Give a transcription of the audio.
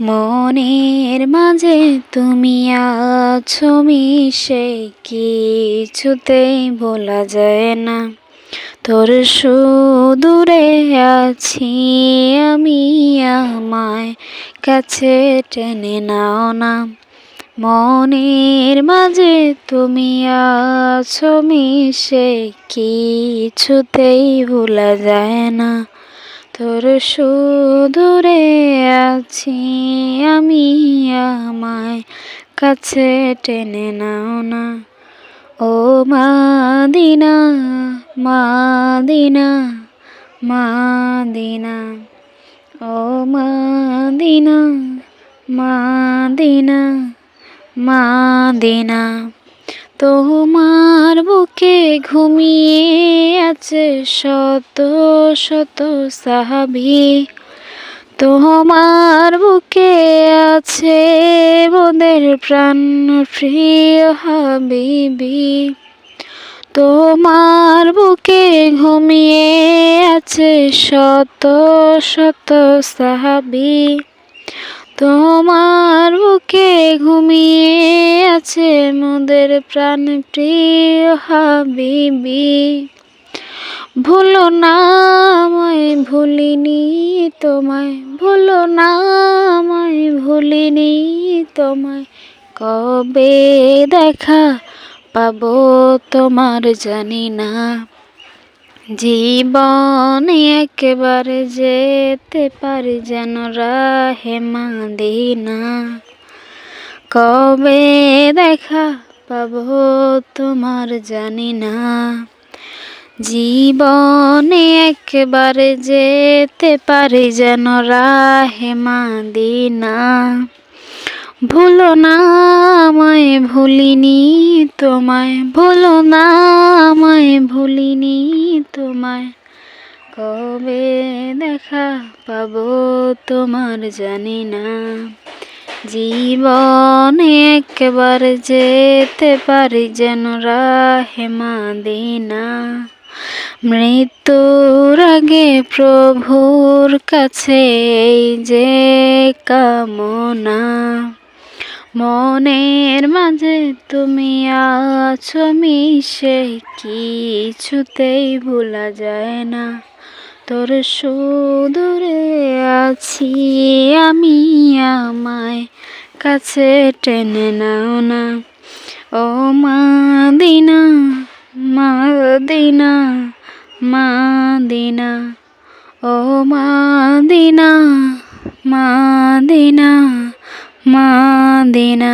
মনের মাঝে তুমি আছো মিশে কিছুতেই বলা যায় না। তোর সুদূরে আছি আমি আমায়, কাছে টেনে নাও না। মনের মাঝে তুমি আছো মিশে, কিছুতেই ভোলা যায় না। তোর সুদূরে আছি আমি আমায় কাছে টেনে নাও না। ও মাদিনা মাদিনা মাদিনা। ও মাদিনা মাদিনা মাদিনা। তোমার বুকে ঘুমিয়ে আছে শত শত সাহাবি? তোমার বুকে আছে মোদের প্রাণ প্রিয় হাবিবি। তোমার বুকে ঘুমিয়ে আছে শত শত সাহাবি। তোমার বুকে ঘুমিয়ে আছে মোদের প্রাণ প্রিয় হাবিবি। ভুলো না আমায়, ভুলিনি তোমায়, ভুলো না আমায়, ভুলিনি তোমায়। কবে দেখা পাবো তোমার জানি না। জীবনে একেবারে যেতে পারি যেন রাহে মাদিনা। কবে দেখা পাবো তোমার জানি না। জীবন একেবারে যেতে পারি যেন রাহে মাদিনা। ভুলো না আমায়, ভুলিনি তোমায়, ভুলো না আমায়। ভুলিনি তোমায়। কবে দেখা পাবো তোমার জানি না। জীবন একবার যেতে পারি যেন রাহে মাদিনা। মৃত্যুর আগে প্রভুর কাছে এই যে কামনা। মনের মাঝে তুমি আছো, মিশে কিছুতেই ভোলা যায় না। তোর সুদূরে আছি আমি আমায় কাছে টেনে নাও না। ও মাদিনা মাদিনা মাদিনা, ও মাদিনা মাদিনা মাদিনা